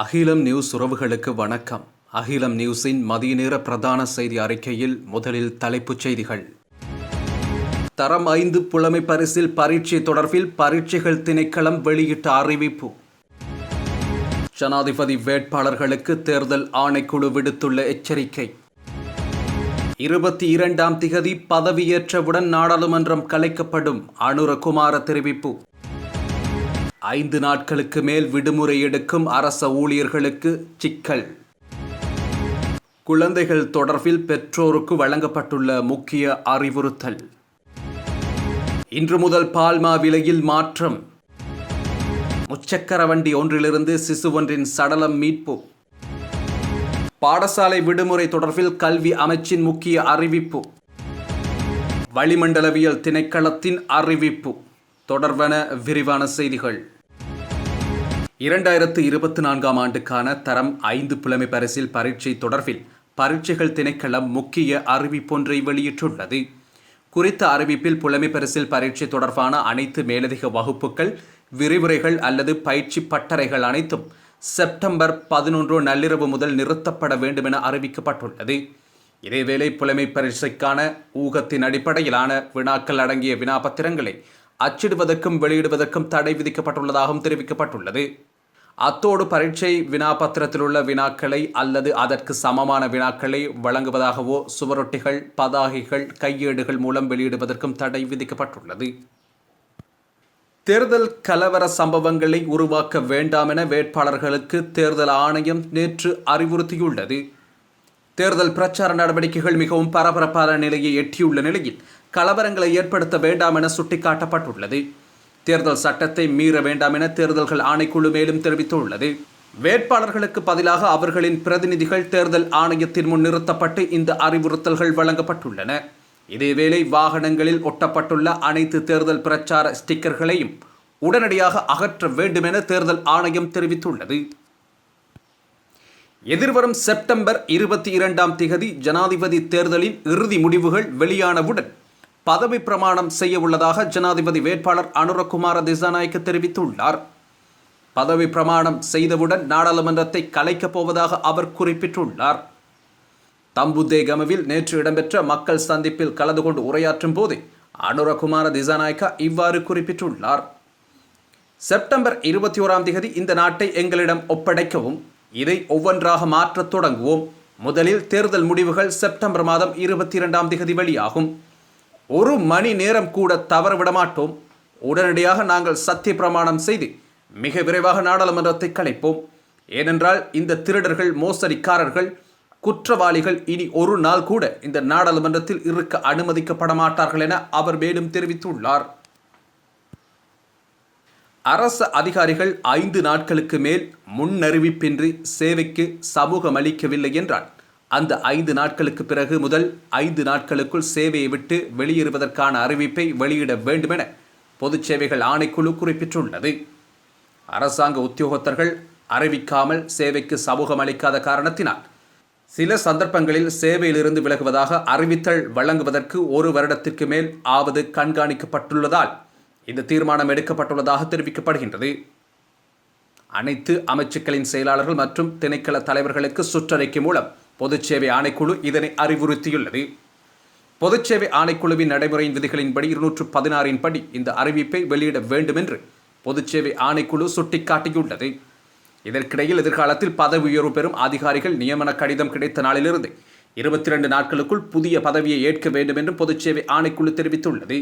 அகிலம் நியூஸ் உறவுகளுக்கு வணக்கம். அகிலம் நியூஸின் மதிய நேர பிரதான செய்தி அறிக்கையில் முதலில் தலைப்புச் செய்திகள். தரம் ஐந்து புலமை பரிசில் பரீட்சை தொடர்பில் பரீட்சைகள் திணைக்களம் வெளியிட்ட அறிவிப்பு. ஜனாதிபதி வேட்பாளர்களுக்கு தேர்தல் ஆணைக்குழு விடுத்துள்ள எச்சரிக்கை. இருபத்தி இரண்டாம் திகதி பதவியேற்றவுடன் நாடாளுமன்றம் கலைக்கப்படும் அனுரகுமார தெரிவிப்பு. ஐந்து நாட்களுக்கு மேல் விடுமுறை எடுக்கும் அரச ஊழியர்களுக்கு சிக்கல். குழந்தைகள் தொடர்பில் பெற்றோருக்கு வழங்கப்பட்டுள்ள முக்கிய அறிவுறுத்தல். இன்று முதல் பால்மா விலையில் மாற்றம். முச்சக்கர வண்டி ஒன்றிலிருந்து சிசு ஒன்றின் சடலம் மீட்பு. பாடசாலை விடுமுறை தொடர்பில் கல்வி அமைச்சின் முக்கிய அறிவிப்பு. வளிமண்டலவியல் திணைக்களத்தின் அறிவிப்பு. தொடர்வன விரிவான செய்திகள். இரண்டாயிரத்து இருபத்தி நான்காம் ஆண்டுக்கான தரம் ஐந்து புலமை பரிசில் பரீட்சை தொடர்பில் பரீட்சைகள் திணைக்களம் முக்கிய அறிவிப்பொன்றை வெளியிட்டுள்ளது. குறித்த அறிவிப்பில் புலமை பரிசில் பரீட்சை தொடர்பான அனைத்து மேலதிக வகுப்புகள் விரிவுரைகள் அல்லது பயிற்சி பட்டறைகள் அனைத்தும் செப்டம்பர் பதினொன்று நள்ளிரவு முதல் நிறுத்தப்பட வேண்டும் என அறிவிக்கப்பட்டுள்ளது. இதேவேளை புலமை பரீட்சைக்கான ஊகத்தின் அடிப்படையிலான வினாக்கள் அடங்கிய வினாபத்திரங்களை அச்சிடுவதற்கும் வெளியிடுவதற்கும் தடை விதிக்கப்பட்டுள்ளதாகவும் தெரிவிக்கப்பட்டுள்ளது. அத்தோடு பரீட்சை வினாபத்திரத்தில் உள்ள வினாக்களை அல்லது அதற்கு சமமான வினாக்களை வழங்குவதாகவோ சுவரொட்டிகள் பதாகைகள் கையேடுகள் மூலம் வெளியிடுவதற்கும் தடை விதிக்கப்பட்டுள்ளது. தேர்தல் கலவர சம்பவங்களை உருவாக்க வேண்டாம் என வேட்பாளர்களுக்கு தேர்தல் ஆணையம் நேற்று அறிவுறுத்தியுள்ளது. தேர்தல் பிரச்சார நடவடிக்கைகள் மிகவும் பரபரப்பான நிலையை எட்டியுள்ள நிலையில் கலவரங்களை ஏற்படுத்த வேண்டாம் என சுட்டிக்காட்டப்பட்டுள்ளது. தேர்தல் சட்டத்தை மீற வேண்டாம் என தேர்தல்கள் ஆணைக்குழு மேலும் தெரிவித்துள்ளது. வேட்பாளர்களுக்கு பதிலாக அவர்களின் பிரதிநிதிகள் தேர்தல் ஆணையத்தின் முன் நிறுத்தப்பட்டு இந்த அறிவுறுத்தல்கள் வழங்கப்பட்டுள்ளன. இதேவேளை வாகனங்களில் ஒட்டப்பட்டுள்ள அனைத்து தேர்தல் பிரச்சார ஸ்டிக்கர்களையும் உடனடியாக அகற்ற வேண்டும் என தேர்தல் ஆணையம் தெரிவித்துள்ளது. எதிர்வரும் செப்டம்பர் இருபத்தி இரண்டாம் திகதி ஜனாதிபதி தேர்தலின் இறுதி முடிவுகள் வெளியானவுடன் பதவி பிரமாணம் செய்ய உள்ளதாக ஜனாதிபதி வேட்பாளர் அனுரகுமார திசாநாயக்க தெரிவித்துள்ளார். பதவி பிரமாணம் செய்தவுடன் நாடாளுமன்றத்தை கலைக்கப் போவதாக அவர் குறிப்பிட்டுள்ளார். தம்புதேகமவில் நேற்று இடம்பெற்ற மக்கள் சந்திப்பில் கலந்து கொண்டு உரையாற்றும் போது அனுரகுமார திசாநாயக்கா இவ்வாறு குறிப்பிட்டுள்ளார். செப்டம்பர் இருபத்தி ஓராம் தேதி இந்த நாட்டை எங்களிடம் ஒப்படைக்கவும் இதை ஒவ்வொன்றாக மாற்றத் தொடங்குவோம். முதலில் தேர்தல் முடிவுகள் செப்டம்பர் மாதம் இருபத்தி இரண்டாம் தேதி வெளியாகும். ஒரு மணி நேரம் கூட தவற விடமாட்டோம். உடனடியாக நாங்கள் சத்திய பிரமாணம் செய்து மிக விரைவாக நாடாளுமன்றத்தை கலைப்போம். ஏனென்றால் இந்த திருடர்கள் மோசடிக்காரர்கள் குற்றவாளிகள் இனி ஒரு நாள் கூட இந்த நாடாளுமன்றத்தில் இருக்க அனுமதிக்கப்பட மாட்டார்கள் என அவர் மேலும் தெரிவித்துள்ளார். அரசு அதிகாரிகள் ஐந்து நாட்களுக்கு மேல் முன்னறிவிப்பின்றி சேவைக்கு சமூகம் அளிக்கவில்லை என்றால் அந்த ஐந்து நாட்களுக்கு பிறகு முதல் ஐந்து நாட்களுக்குள் சேவையை விட்டு வெளியேறுவதற்கான அறிவிப்பை வெளியிட வேண்டுமென பொதுச் சேவைகள் ஆணைக்குழு குறிப்பிட்டுள்ளது. அரசாங்க உத்தியோகத்தர்கள் அறிவிக்காமல் சேவைக்கு சமூகம் அளிக்காத காரணத்தினால் சில சந்தர்ப்பங்களில் சேவையிலிருந்து விலகுவதாக அறிவித்தல் வழங்குவதற்கு ஒரு வருடத்திற்கு மேல் ஆவது கண்காணிக்கப்பட்டுள்ளதால் இந்த தீர்மானம் எடுக்கப்பட்டுள்ளதாக தெரிவிக்கப்படுகின்றது. அனைத்து அமைச்சுக்களின் செயலாளர்கள் மற்றும் திணைக்கள தலைவர்களுக்கு சுற்றறிக்கை மூலம் பொதுச்சேவை ஆணைக்குழு இதனை அறிவுறுத்தியுள்ளது. பொதுச்சேவை ஆணைக்குழுவின் நடைமுறையின் விதிகளின்படி இருநூற்று பதினாறின் படி இந்த அறிவிப்பை வெளியிட வேண்டும் என்று பொதுச்சேவை ஆணைக்குழு சுட்டிக்காட்டியுள்ளது. இதற்கிடையில் எதிர்காலத்தில் பதவி உயர்வு பெறும் அதிகாரிகள் நியமன கடிதம் கிடைத்த நாளிலிருந்து இருபத்தி ரெண்டு நாட்களுக்குள் புதிய பதவியை ஏற்க வேண்டும் என்றும் பொதுச்சேவை ஆணைக்குழு தெரிவித்துள்ளது.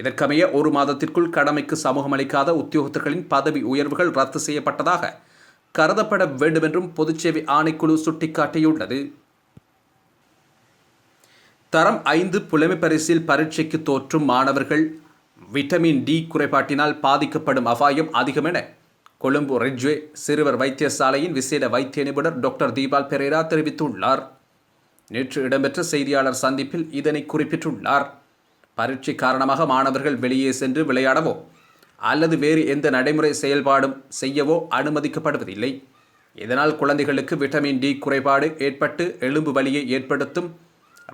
இதற்கமைய ஒரு மாதத்திற்குள் கடமைக்கு சமூகம் அளிக்காத உத்தியோகத்தர்களின் பதவி உயர்வுகள் ரத்து செய்யப்பட்டதாக கருதப்பட வேண்டும் என்றும் பொதுச்சேவை ஆணைக்குழு சுட்டிக்காட்டியுள்ளது. தரம் ஐந்து புலமை பரிசில் பரீட்சைக்கு தோற்றும் மாணவர்கள் விட்டமின் டி குறைபாட்டினால் பாதிக்கப்படும் அபாயம் அதிகம் என கொழும்பு ரெஜ்வே சிறுவர் வைத்தியசாலையின் விசேட வைத்திய நிபுணர் டாக்டர் தீபால் பெரேரா தெரிவித்துள்ளார். நேற்று இடம்பெற்ற செய்தியாளர் சந்திப்பில் இதனை குறிப்பிட்டுள்ளார். பரீட்சை காரணமாக மாணவர்கள் வெளியே சென்று விளையாடவோ அல்லது வேறு எந்த நடைமுறை செயல்பாடும் செய்யவோ அனுமதிக்கப்படுவதில்லை. இதனால் குழந்தைகளுக்கு விட்டமின் டி குறைபாடு ஏற்பட்டு எலும்பு வலியை ஏற்படுத்தும்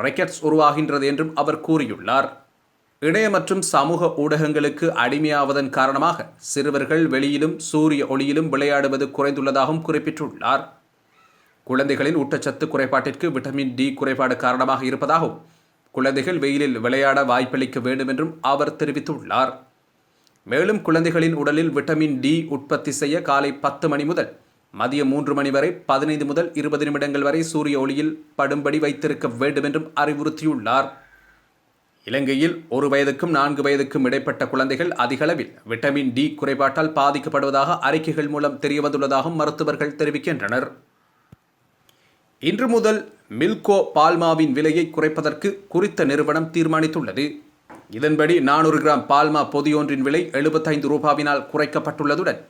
ரெக்கெட்ஸ் உருவாகின்றது என்றும் அவர் கூறியுள்ளார். இணைய மற்றும் சமூக ஊடகங்களுக்கு அடிமையாவதன் காரணமாக சிறுவர்கள் வெளியிலும் சூரிய ஒளியிலும் விளையாடுவது குறைந்துள்ளதாகவும் குறிப்பிட்டுள்ளார். குழந்தைகளின் ஊட்டச்சத்து குறைபாட்டிற்கு விட்டமின் டி குறைபாடு காரணமாக இருப்பதாகவும் குழந்தைகள் வெயிலில் விளையாட வாய்ப்பளிக்க வேண்டும் என்றும் அவர் தெரிவித்துள்ளார். மேலும் குழந்தைகளின் உடலில் விட்டமின் டி உற்பத்தி செய்ய காலை பத்து மணி முதல் மதியம் மூன்று மணி வரை பதினைந்து முதல் இருபது நிமிடங்கள் வரை சூரிய ஒளியில் படும்படி வைத்திருக்க வேண்டும் என்றும் அறிவுறுத்தியுள்ளார். இலங்கையில் ஒரு வயதுக்கும் நான்கு வயதுக்கும் இடைப்பட்ட குழந்தைகள் அதிகளவில் விட்டமின் டி குறைபாட்டால் பாதிக்கப்படுவதாக அறிக்கைகள் மூலம் தெரியவந்துள்ளதாகவும் மருத்துவர்கள் தெரிவிக்கின்றனர். இன்று முதல் மில்கோ பால்மாவின் விலையை குறைப்பதற்கு குறித்த நிறுவனம் தீர்மானித்துள்ளது. இதன்படி நானூறு கிராம் பால்மா பொதியொன்றின் விலை எழுபத்தைந்து ரூபாவினால் குறைக்கப்பட்டுள்ளதுடன்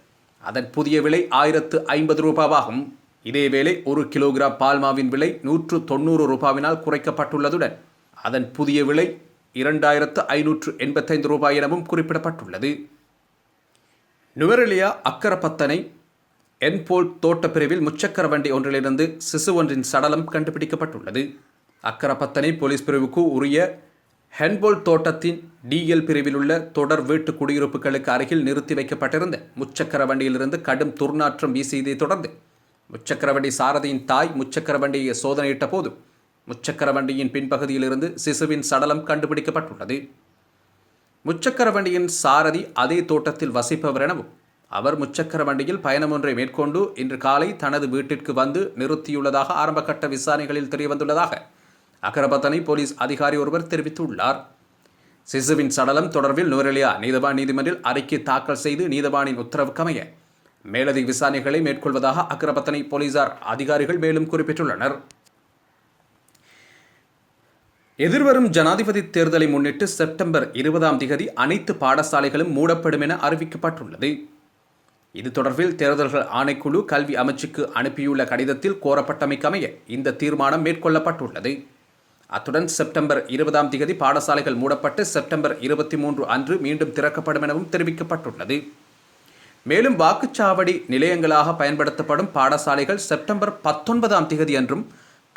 அதன் புதிய விலை ஆயிரத்து ஐம்பது ரூபாவாகும். இதேவேளை ஒரு கிலோகிராம் பால்மாவின் விலை நூற்று தொண்ணூறு ரூபாவினால் குறைக்கப்பட்டுள்ளதுடன் அதன் புதிய விலை இரண்டாயிரத்து ஐநூற்று எண்பத்தைந்து ரூபாய் எனவும் குறிப்பிடப்பட்டுள்ளது. நுவரெலியா அக்கரப்பத்தனை என்போல் தோட்டப் பிரிவில் முச்சக்கர வண்டி ஒன்றிலிருந்து சிசு ஒன்றின் சடலம் கண்டுபிடிக்கப்பட்டுள்ளது. அக்கரப்பத்தனை போலீஸ் பிரிவுக்கு உரிய ஹென்போல் தோட்டத்தின் டிஎல் பிரிவில் உள்ள தொடர் வீட்டு குடியிருப்புகளுக்கு அருகில் நிறுத்தி வைக்கப்பட்டிருந்த முச்சக்கர வண்டியிலிருந்து கடும் துர்நாற்றம் வீசியதை தொடர்ந்து முச்சக்கர வண்டி சாரதியின் தாய் முச்சக்கர வண்டியை சோதனையிட்ட போது முச்சக்கர வண்டியின் பின்பகுதியிலிருந்து சிசுவின் சடலம் கண்டுபிடிக்கப்பட்டுள்ளது. முச்சக்கர வண்டியின் சாரதி அதே தோட்டத்தில் வசிப்பவர் எனவும் அவர் முச்சக்கர வண்டியில் பயணம் ஒன்றை மேற்கொண்டு இன்று காலை தனது வீட்டிற்கு வந்து நிறுத்தியுள்ளதாக ஆரம்பகட்ட விசாரணைகளில் தெரியவந்துள்ளதாக அகரபத்தனை போலீஸ் அதிகாரி ஒருவர் தெரிவித்துள்ளார். சிசுவின் சடலம் தொடர்பில் நுவரெலியா நீதவான் நீதிமன்றில் அறிக்கை தாக்கல் செய்து நீதவானின் உத்தரவுக்கமைய மேலதிக விசாரணைகளை மேற்கொள்வதாக அக்கரபத்தனை போலீசார் அதிகாரிகள் மேலும் குறிப்பிட்டுள்ளனர். எதிர்வரும் ஜனாதிபதி தேர்தலை முன்னிட்டு செப்டம்பர் இருபதாம் திகதி அனைத்து பாடசாலைகளும் மூடப்படும் என அறிவிக்கப்பட்டுள்ளது. இது தொடர்பில் தேர்தல்கள் ஆணைக்குழு கல்வி அமைச்சுக்கு அனுப்பியுள்ள கடிதத்தில் கோரப்பட்டமைக்கமைய இந்த தீர்மானம் மேற்கொள்ளப்பட்டுள்ளது. அத்துடன் செப்டம்பர் இருபதாம் தேதி பாடசாலைகள் மூடப்பட்டு செப்டம்பர் இருபத்தி மூன்று அன்று மீண்டும் திறக்கப்படும் எனவும் தெரிவிக்கப்பட்டுள்ளது. மேலும் வாக்குச்சாவடி நிலையங்களாக பயன்படுத்தப்படும் பாடசாலைகள் செப்டம்பர் பத்தொன்பதாம் தேதி அன்றும்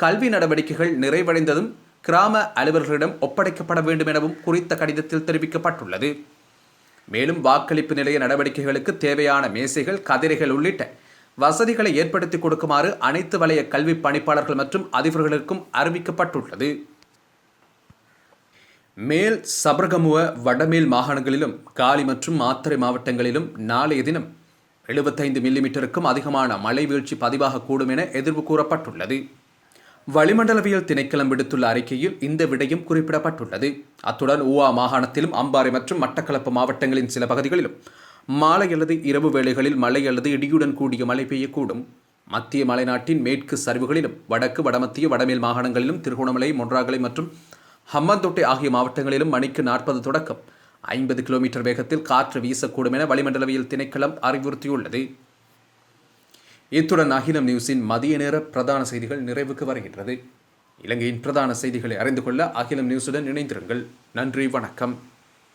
கல்வி நடவடிக்கைகள் நிறைவடைந்ததும் கிராம அலுவலர்களிடம் ஒப்படைக்கப்பட வேண்டும் எனவும் குறித்த கடிதத்தில் தெரிவிக்கப்பட்டுள்ளது. மேலும் வாக்களிப்பு நிலைய நடவடிக்கைகளுக்கு தேவையான மேசைகள் கதிரைகள் உள்ளிட்ட வசதிகளை ஏற்படுத்தி கொடுக்குமாறு அனைத்து வலய கல்வி பணிப்பாளர்கள் மற்றும் அதிபர்களுக்கும் அறிவிக்கப்பட்டுள்ளது. மேல் சபரகமுவ வடமேல் மாகாணங்களிலும் காலி மற்றும் மாத்தறை மாவட்டங்களிலும் நாளைய தினம் எழுபத்தைந்து மில்லிமீட்டருக்கும் அதிகமான மழை வீழ்ச்சி பதிவாகக்கூடும் என எதிர்வு கூறப்பட்டுள்ளது. வளிமண்டலவியல் திணைக்களம் விடுத்துள்ள அறிக்கையில் இந்த விடயம் குறிப்பிடப்பட்டுள்ளது. அத்துடன் ஊவா மாகாணத்திலும் அம்பாறை மற்றும் மட்டக்களப்பு மாவட்டங்களின் சில பகுதிகளிலும் மாலை அல்லது இரவு வேளைகளில் மழை அல்லது இடியுடன் கூடிய மழை பெய்யக்கூடும். மத்திய மலைநாட்டின் மேற்கு சரிவுகளிலும் வடக்கு வடமத்திய வடமேல் மாகாணங்களிலும் திருகோணமலை மொன்றாகலை மற்றும் ஹம்மந்தோட்டை ஆகிய மாவட்டங்களிலும் மணிக்கு நாற்பது தொடக்கம். ஐம்பது கிலோமீட்டர் வேகத்தில் காற்று வீசக்கூடும் என வளிமண்டலவியல் திணைக்களம் அறிவுறுத்தியுள்ளது. இத்துடன் அகிலம் நியூஸின் மதிய நேர பிரதான செய்திகள் நிறைவுக்கு வருகின்றது. இலங்கையின் பிரதான செய்திகளை அறிந்து கொள்ள அகிலம் நியூஸுடன் இணைந்திருங்கள். நன்றி வணக்கம்.